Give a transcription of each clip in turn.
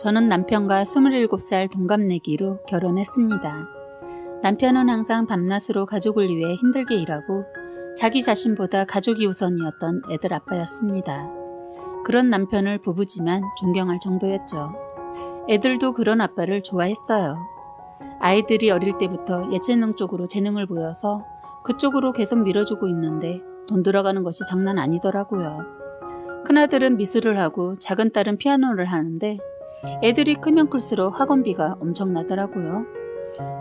저는 남편과 27살 동갑내기로 결혼했습니다. 남편은 항상 밤낮으로 가족을 위해 힘들게 일하고 자기 자신보다 가족이 우선이었던 애들 아빠였습니다. 그런 남편을 부부지만 존경할 정도였죠. 애들도 그런 아빠를 좋아했어요. 아이들이 어릴 때부터 예체능 쪽으로 재능을 보여서 그쪽으로 계속 밀어주고 있는데 돈 들어가는 것이 장난 아니더라고요. 큰아들은 미술을 하고 작은 딸은 피아노를 하는데 애들이 크면 클수록 학원비가 엄청나더라고요.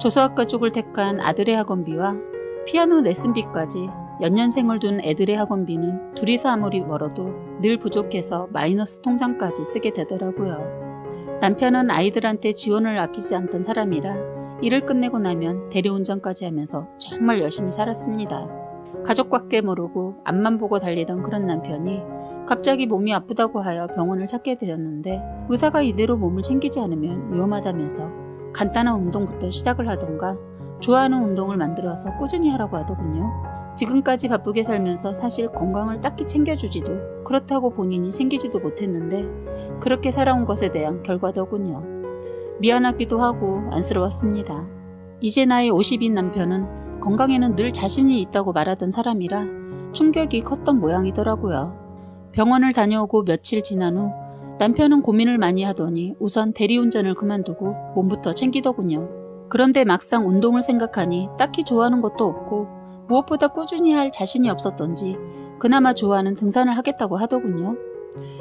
조수학과 쪽을 택한 아들의 학원비와 피아노 레슨비까지 연년생을 둔 애들의 학원비는 둘이서 아무리 멀어도 늘 부족해서 마이너스 통장까지 쓰게 되더라고요. 남편은 아이들한테 지원을 아끼지 않던 사람이라 일을 끝내고 나면 대리운전까지 하면서 정말 열심히 살았습니다. 가족밖에 모르고 앞만 보고 달리던 그런 남편이 갑자기 몸이 아프다고 하여 병원을 찾게 되었는데 의사가 이대로 몸을 챙기지 않으면 위험하다면서 간단한 운동부터 시작을 하던가 좋아하는 운동을 만들어서 꾸준히 하라고 하더군요. 지금까지 바쁘게 살면서 사실 건강을 딱히 챙겨주지도 그렇다고 본인이 챙기지도 못했는데 그렇게 살아온 것에 대한 결과더군요. 미안하기도 하고 안쓰러웠습니다. 이제 나이 50인 남편은 건강에는 늘 자신이 있다고 말하던 사람이라 충격이 컸던 모양이더라고요. 병원을 다녀오고 며칠 지난 후 남편은 고민을 많이 하더니 우선 대리운전을 그만두고 몸부터 챙기더군요. 그런데 막상 운동을 생각하니 딱히 좋아하는 것도 없고 무엇보다 꾸준히 할 자신이 없었던지 그나마 좋아하는 등산을 하겠다고 하더군요.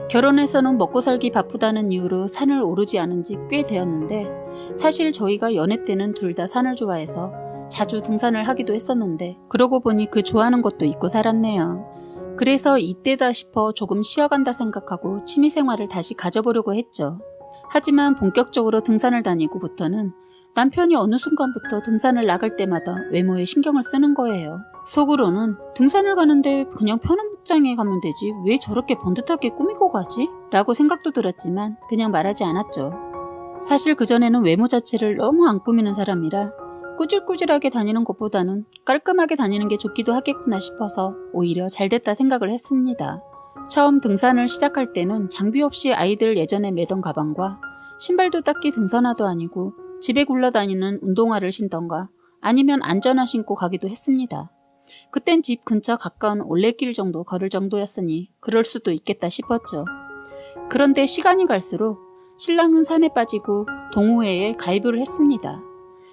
결혼해서는 먹고 살기 바쁘다는 이유로 산을 오르지 않은 지 꽤 되었는데 사실 저희가 연애 때는 둘 다 산을 좋아해서 자주 등산을 하기도 했었는데 그러고 보니 그 좋아하는 것도 잊고 살았네요. 그래서 이때다 싶어 조금 쉬어간다 생각하고 취미생활을 다시 가져보려고 했죠. 하지만 본격적으로 등산을 다니고부터는 남편이 어느 순간부터 등산을 나갈 때마다 외모에 신경을 쓰는 거예요. 속으로는 등산을 가는데 그냥 편한 복장에 가면 되지 왜 저렇게 번듯하게 꾸미고 가지? 라고 생각도 들었지만 그냥 말하지 않았죠. 사실 그전에는 외모 자체를 너무 안 꾸미는 사람이라 꾸질꾸질하게 다니는 것보다는 깔끔하게 다니는 게 좋기도 하겠구나 싶어서 오히려 잘 됐다 생각을 했습니다. 처음 등산을 시작할 때는 장비 없이 아이들 예전에 매던 가방과 신발도 딱히 등산화도 아니고 집에 굴러다니는 운동화를 신던가 아니면 안전화 신고 가기도 했습니다. 그땐 집 근처 가까운 올레길 정도 걸을 정도였으니 그럴 수도 있겠다 싶었죠. 그런데 시간이 갈수록 신랑은 산에 빠지고 동호회에 가입을 했습니다.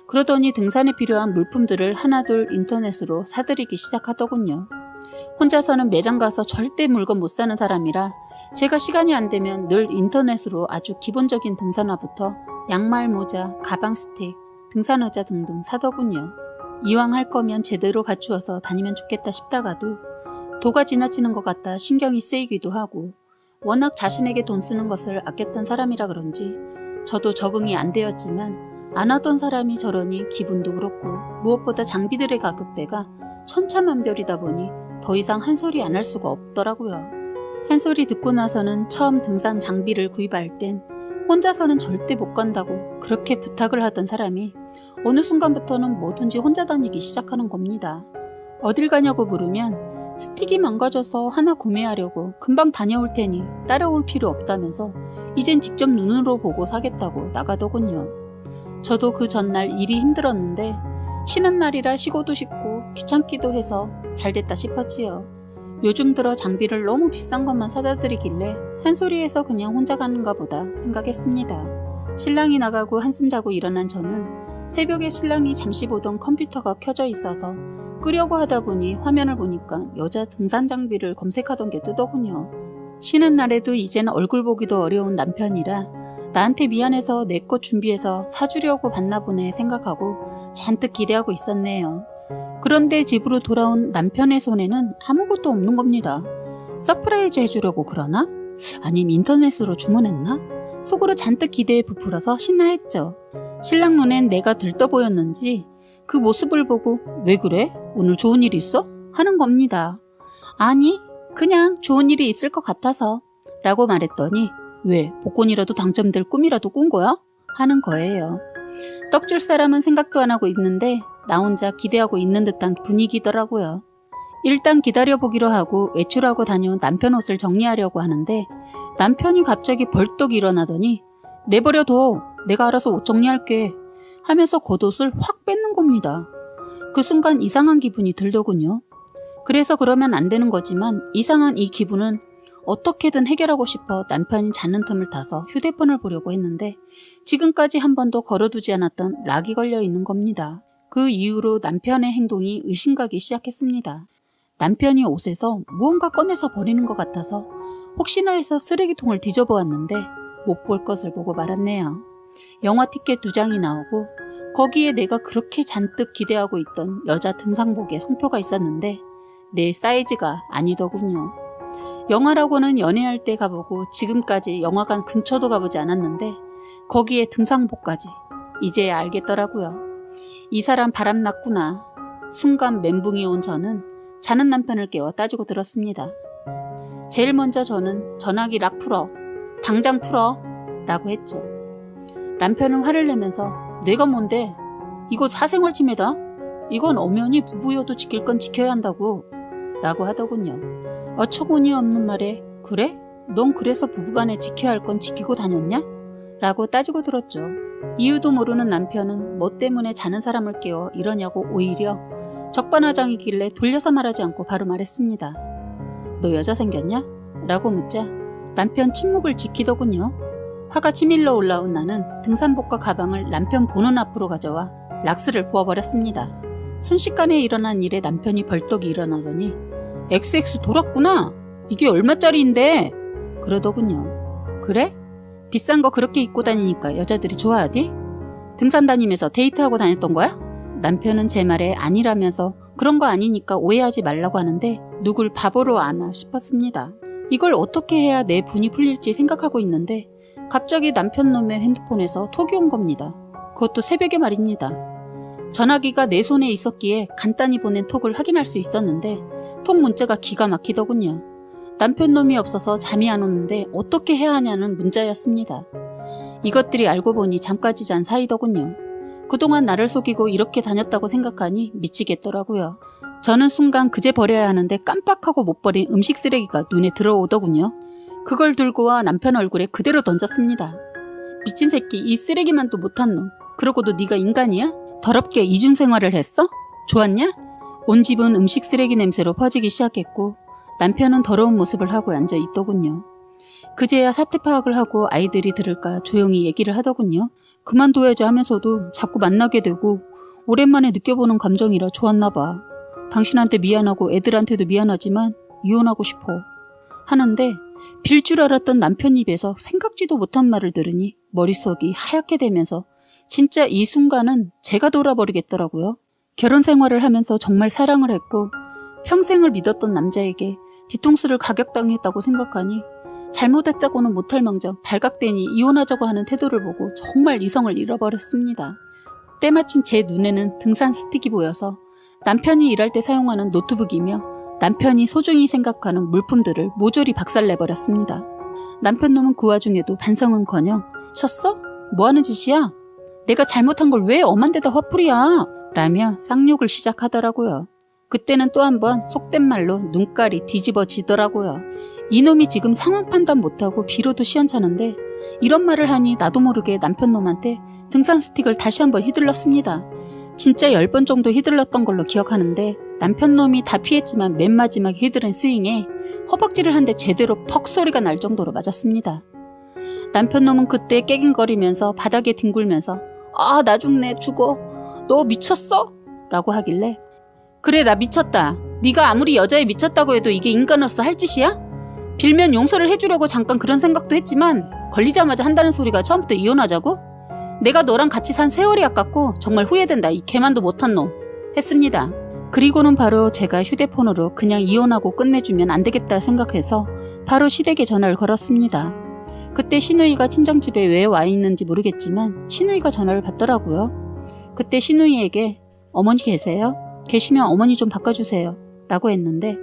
그러더니 등산에 필요한 물품들을 하나둘 인터넷으로 사들이기 시작하더군요. 혼자서는 매장 가서 절대 물건 못 사는 사람이라 제가 시간이 안 되면 늘 인터넷으로 아주 기본적인 등산화부터 양말 모자, 가방 스틱, 등산 의자 등등 사더군요. 이왕 할 거면 제대로 갖추어서 다니면 좋겠다 싶다가도 도가 지나치는 것 같다 신경이 쓰이기도 하고 워낙 자신에게 돈 쓰는 것을 아꼈던 사람이라 그런지 저도 적응이 안 되었지만 안 하던 사람이 저러니 기분도 그렇고 무엇보다 장비들의 가격대가 천차만별이다 보니 더 이상 한 소리 안 할 수가 없더라고요. 한 소리 듣고 나서는 처음 등산 장비를 구입할 땐 혼자서는 절대 못 간다고 그렇게 부탁을 하던 사람이 어느 순간부터는 뭐든지 혼자 다니기 시작하는 겁니다. 어딜 가냐고 물으면 스틱이 망가져서 하나 구매하려고 금방 다녀올 테니 따라올 필요 없다면서 이젠 직접 눈으로 보고 사겠다고 나가더군요. 저도 그 전날 일이 힘들었는데 쉬는 날이라 쉬고도 싶고 귀찮기도 해서 잘 됐다 싶었지요. 요즘 들어 장비를 너무 비싼 것만 사다 드리길래 한 소리에서 그냥 혼자 가는가 보다 생각했습니다. 신랑이 나가고 한숨 자고 일어난 저는 새벽에 신랑이 잠시 보던 컴퓨터가 켜져 있어서 끄려고 하다 보니 화면을 보니까 여자 등산 장비를 검색하던 게 뜨더군요. 쉬는 날에도 이젠 얼굴 보기도 어려운 남편이라 나한테 미안해서 내 것 준비해서 사주려고 봤나 보네 생각하고 잔뜩 기대하고 있었네요. 그런데 집으로 돌아온 남편의 손에는 아무것도 없는 겁니다. 서프라이즈 해주려고 그러나? 아님 인터넷으로 주문했나? 속으로 잔뜩 기대에 부풀어서 신나했죠. 신랑 눈엔 내가 들떠 보였는지 그 모습을 보고 왜 그래? 오늘 좋은 일 있어? 하는 겁니다. 아니, 그냥 좋은 일이 있을 것 같아서 라고 말했더니 왜 복권이라도 당첨될 꿈이라도 꾼 거야? 하는 거예요. 떡 줄 사람은 생각도 안 하고 있는데 나 혼자 기대하고 있는 듯한 분위기더라고요. 일단 기다려보기로 하고 외출하고 다녀온 남편 옷을 정리하려고 하는데 남편이 갑자기 벌떡 일어나더니 내버려둬. 내가 알아서 옷 정리할게. 하면서 겉옷을 확 뺏는 겁니다. 그 순간 이상한 기분이 들더군요. 그래서 그러면 안 되는 거지만 이상한 이 기분은 어떻게든 해결하고 싶어 남편이 자는 틈을 타서 휴대폰을 보려고 했는데 지금까지 한 번도 걸어두지 않았던 락이 걸려 있는 겁니다. 그 이후로 남편의 행동이 의심가기 시작했습니다. 남편이 옷에서 무언가 꺼내서 버리는 것 같아서 혹시나 해서 쓰레기통을 뒤져보았는데 못 볼 것을 보고 말았네요. 영화 티켓 두 장이 나오고 거기에 내가 그렇게 잔뜩 기대하고 있던 여자 등산복의 성표가 있었는데 내 사이즈가 아니더군요. 영화라고는 연애할 때 가보고 지금까지 영화관 근처도 가보지 않았는데 거기에 등산복까지 이제야 알겠더라고요. 이 사람 바람났구나. 순간 멘붕이 온 저는 자는 남편을 깨워 따지고 들었습니다. 제일 먼저 저는 전화기 락 풀어. 당장 풀어. 라고 했죠. 남편은 화를 내면서 내가 뭔데? 이거 사생활 침해다? 이건 엄연히 부부여도 지킬 건 지켜야 한다고. 라고 하더군요. 어처구니 없는 말에 그래? 넌 그래서 부부간에 지켜야 할 건 지키고 다녔냐? 라고 따지고 들었죠. 이유도 모르는 남편은 뭐 때문에 자는 사람을 깨워 이러냐고 오히려 적반하장이길래 돌려서 말하지 않고 바로 말했습니다. 너 여자 생겼냐? 라고 묻자 남편 침묵을 지키더군요. 화가 치밀러 올라온 나는 등산복과 가방을 남편 보는 앞으로 가져와 락스를 부어버렸습니다. 순식간에 일어난 일에 남편이 벌떡 일어나더니 XX 돌았구나. 이게 얼마짜리인데? 그러더군요. 그래? 비싼 거 그렇게 입고 다니니까 여자들이 좋아하디? 등산 다니면서 데이트하고 다녔던 거야? 남편은 제 말에 아니라면서 그런 거 아니니까 오해하지 말라고 하는데 누굴 바보로 아나 싶었습니다. 이걸 어떻게 해야 내 분이 풀릴지 생각하고 있는데 갑자기 남편 놈의 핸드폰에서 톡이 온 겁니다. 그것도 새벽에 말입니다. 전화기가 내 손에 있었기에 간단히 보낸 톡을 확인할 수 있었는데 톡 문자가 기가 막히더군요. 남편 놈이 없어서 잠이 안 오는데 어떻게 해야 하냐는 문자였습니다. 이것들이 알고 보니 잠까지 잔 사이더군요. 그동안 나를 속이고 이렇게 다녔다고 생각하니 미치겠더라고요. 저는 순간 그제 버려야 하는데 깜빡하고 못 버린 음식 쓰레기가 눈에 들어오더군요. 그걸 들고 와 남편 얼굴에 그대로 던졌습니다. 미친 새끼 이 쓰레기만도 못한 놈. 그러고도 네가 인간이야? 더럽게 이중 생활을 했어? 좋았냐? 온 집은 음식 쓰레기 냄새로 퍼지기 시작했고 남편은 더러운 모습을 하고 앉아 있더군요. 그제야 사태 파악을 하고 아이들이 들을까 조용히 얘기를 하더군요. 그만둬야지 하면서도 자꾸 만나게 되고 오랜만에 느껴보는 감정이라 좋았나 봐. 당신한테 미안하고 애들한테도 미안하지만 이혼하고 싶어. 하는데 빌 줄 알았던 남편 입에서 생각지도 못한 말을 들으니 머릿속이 하얗게 되면서 진짜 이 순간은 제가 돌아버리겠더라고요. 결혼 생활을 하면서 정말 사랑을 했고 평생을 믿었던 남자에게 뒤통수를 가격당했다고 생각하니 잘못했다고는 못할 망정 발각되니 이혼하자고 하는 태도를 보고 정말 이성을 잃어버렸습니다. 때마침 제 눈에는 등산 스틱이 보여서 남편이 일할 때 사용하는 노트북이며 남편이 소중히 생각하는 물품들을 모조리 박살내버렸습니다. 남편 놈은 그 와중에도 반성은커녕 쳤어? 뭐하는 짓이야? 내가 잘못한 걸 왜 엄한 데다 화풀이야? 라며 쌍욕을 시작하더라고요. 그때는 또 한 번 속된 말로 눈깔이 뒤집어지더라고요. 이놈이 지금 상황 판단 못하고 비로도 시원찮은데 이런 말을 하니 나도 모르게 남편 놈한테 등산 스틱을 다시 한번 휘둘렀습니다. 진짜 10번 정도 휘둘렀던 걸로 기억하는데 남편 놈이 다 피했지만 맨 마지막에 휘두른 스윙에 허벅지를 한 대 제대로 퍽 소리가 날 정도로 맞았습니다. 남편 놈은 그때 깨갱거리면서 바닥에 뒹굴면서 아 나 죽네 죽어 너 미쳤어? 라고 하길래 그래 나 미쳤다 네가 아무리 여자에 미쳤다고 해도 이게 인간으로서 할 짓이야? 빌면 용서를 해주려고 잠깐 그런 생각도 했지만 걸리자마자 한다는 소리가 처음부터 이혼하자고? 내가 너랑 같이 산 세월이 아깝고 정말 후회된다 이 개만도 못한 놈 했습니다. 그리고는 바로 제가 휴대폰으로 그냥 이혼하고 끝내주면 안 되겠다 생각해서 바로 시댁에 전화를 걸었습니다. 그때 신우이가 친정집에 왜 와 있는지 모르겠지만 신우이가 전화를 받더라고요. 그때 신우이에게 어머니 계세요? 계시면 어머니 좀 바꿔주세요. 라고 했는데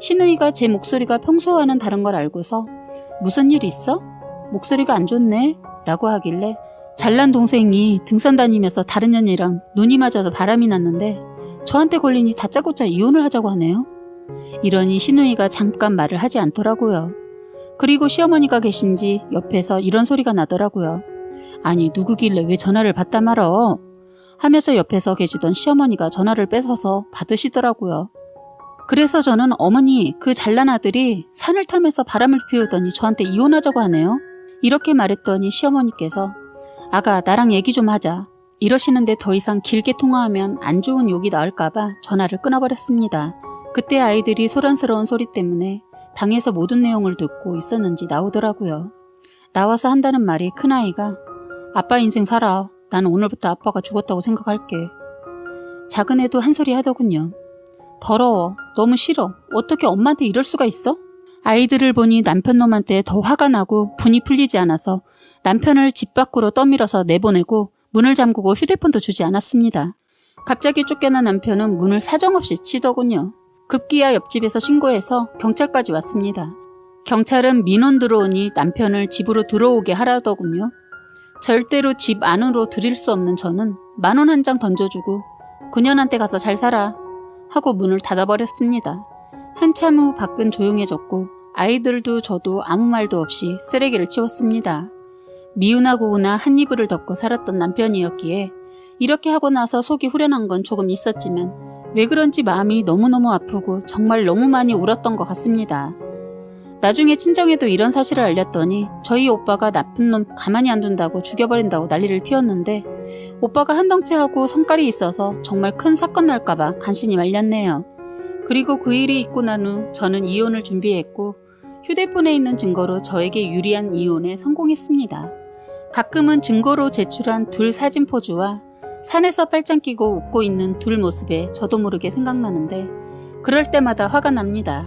신우이가 제 목소리가 평소와는 다른 걸 알고서 무슨 일 있어? 목소리가 안 좋네? 라고 하길래 잘난 동생이 등산 다니면서 다른 연이랑 눈이 맞아서 바람이 났는데 저한테 걸리니 다짜고짜 이혼을 하자고 하네요. 이러니 신우이가 잠깐 말을 하지 않더라고요. 그리고 시어머니가 계신지 옆에서 이런 소리가 나더라고요. 아니 누구길래 왜 전화를 받다 말어? 하면서 옆에서 계시던 시어머니가 전화를 뺏어서 받으시더라고요. 그래서 저는 어머니 그 잘난 아들이 산을 타면서 바람을 피우더니 저한테 이혼하자고 하네요. 이렇게 말했더니 시어머니께서 아가 나랑 얘기 좀 하자. 이러시는데 더 이상 길게 통화하면 안 좋은 욕이 나올까봐 전화를 끊어버렸습니다. 그때 아이들이 소란스러운 소리 때문에 방에서 모든 내용을 듣고 있었는지 나오더라고요. 나와서 한다는 말이 큰아이가 아빠 인생 살아. 난 오늘부터 아빠가 죽었다고 생각할게. 작은 애도 한 소리 하더군요. 더러워. 너무 싫어. 어떻게 엄마한테 이럴 수가 있어? 아이들을 보니 남편 놈한테 더 화가 나고 분이 풀리지 않아서 남편을 집 밖으로 떠밀어서 내보내고 문을 잠그고 휴대폰도 주지 않았습니다. 갑자기 쫓겨난 남편은 문을 사정없이 치더군요. 급기야 옆집에서 신고해서 경찰까지 왔습니다. 경찰은 민원 들어오니 남편을 집으로 들어오게 하라더군요. 절대로 집 안으로 들일 수 없는 저는 만 원 한 장 던져주고 그년한테 가서 잘 살아 하고 문을 닫아버렸습니다. 한참 후 밖은 조용해졌고 아이들도 저도 아무 말도 없이 쓰레기를 치웠습니다. 미운하고 우나 한 이불을 덮고 살았던 남편이었기에 이렇게 하고 나서 속이 후련한 건 조금 있었지만 왜 그런지 마음이 너무너무 아프고 정말 너무 많이 울었던 것 같습니다. 나중에 친정에도 이런 사실을 알렸더니 저희 오빠가 나쁜 놈 가만히 안 둔다고 죽여버린다고 난리를 피웠는데 오빠가 한 덩치하고 성깔이 있어서 정말 큰 사건 날까봐 간신히 말렸네요. 그리고 그 일이 있고 난 후 저는 이혼을 준비했고 휴대폰에 있는 증거로 저에게 유리한 이혼에 성공했습니다. 가끔은 증거로 제출한 둘 사진 포즈와 산에서 빨짱 끼고 웃고 있는 둘 모습에 저도 모르게 생각나는데 그럴 때마다 화가 납니다.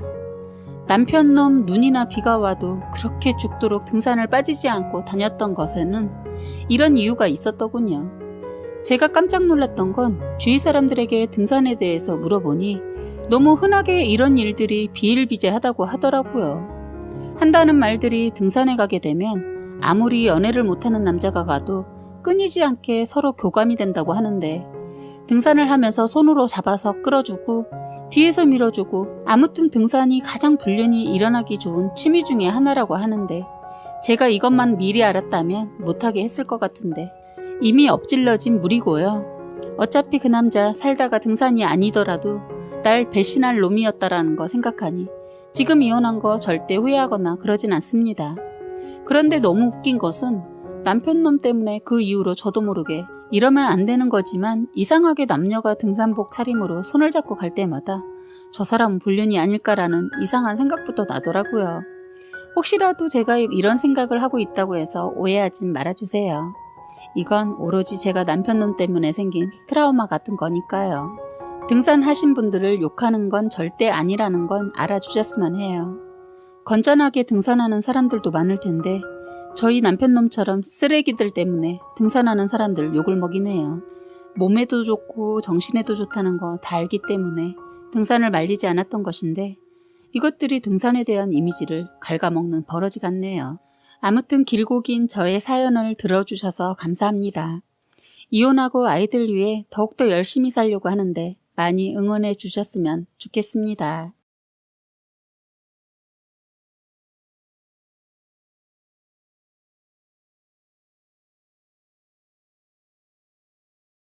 남편 놈 눈이나 비가 와도 그렇게 죽도록 등산을 빠지지 않고 다녔던 것에는 이런 이유가 있었더군요. 제가 깜짝 놀랐던 건 주위 사람들에게 등산에 대해서 물어보니 너무 흔하게 이런 일들이 비일비재하다고 하더라고요. 한다는 말들이 등산에 가게 되면 아무리 연애를 못하는 남자가 가도 끊이지 않게 서로 교감이 된다고 하는데 등산을 하면서 손으로 잡아서 끌어주고 뒤에서 밀어주고 아무튼 등산이 가장 불륜이 일어나기 좋은 취미 중에 하나라고 하는데 제가 이것만 미리 알았다면 못하게 했을 것 같은데 이미 엎질러진 물이고요. 어차피 그 남자 살다가 등산이 아니더라도 날 배신할 놈이었다라는 거 생각하니 지금 이혼한 거 절대 후회하거나 그러진 않습니다. 그런데 너무 웃긴 것은 남편 놈 때문에 그 이후로 저도 모르게 이러면 안 되는 거지만 이상하게 남녀가 등산복 차림으로 손을 잡고 갈 때마다 저 사람은 불륜이 아닐까라는 이상한 생각부터 나더라고요. 혹시라도 제가 이런 생각을 하고 있다고 해서 오해하진 말아주세요. 이건 오로지 제가 남편 놈 때문에 생긴 트라우마 같은 거니까요. 등산하신 분들을 욕하는 건 절대 아니라는 건 알아주셨으면 해요. 건전하게 등산하는 사람들도 많을 텐데 저희 남편놈처럼 쓰레기들 때문에 등산하는 사람들 욕을 먹이네요. 몸에도 좋고 정신에도 좋다는 거 다 알기 때문에 등산을 말리지 않았던 것인데 이것들이 등산에 대한 이미지를 갉아먹는 버러지 같네요. 아무튼 길고 긴 저의 사연을 들어주셔서 감사합니다. 이혼하고 아이들 위해 더욱더 열심히 살려고 하는데 많이 응원해 주셨으면 좋겠습니다.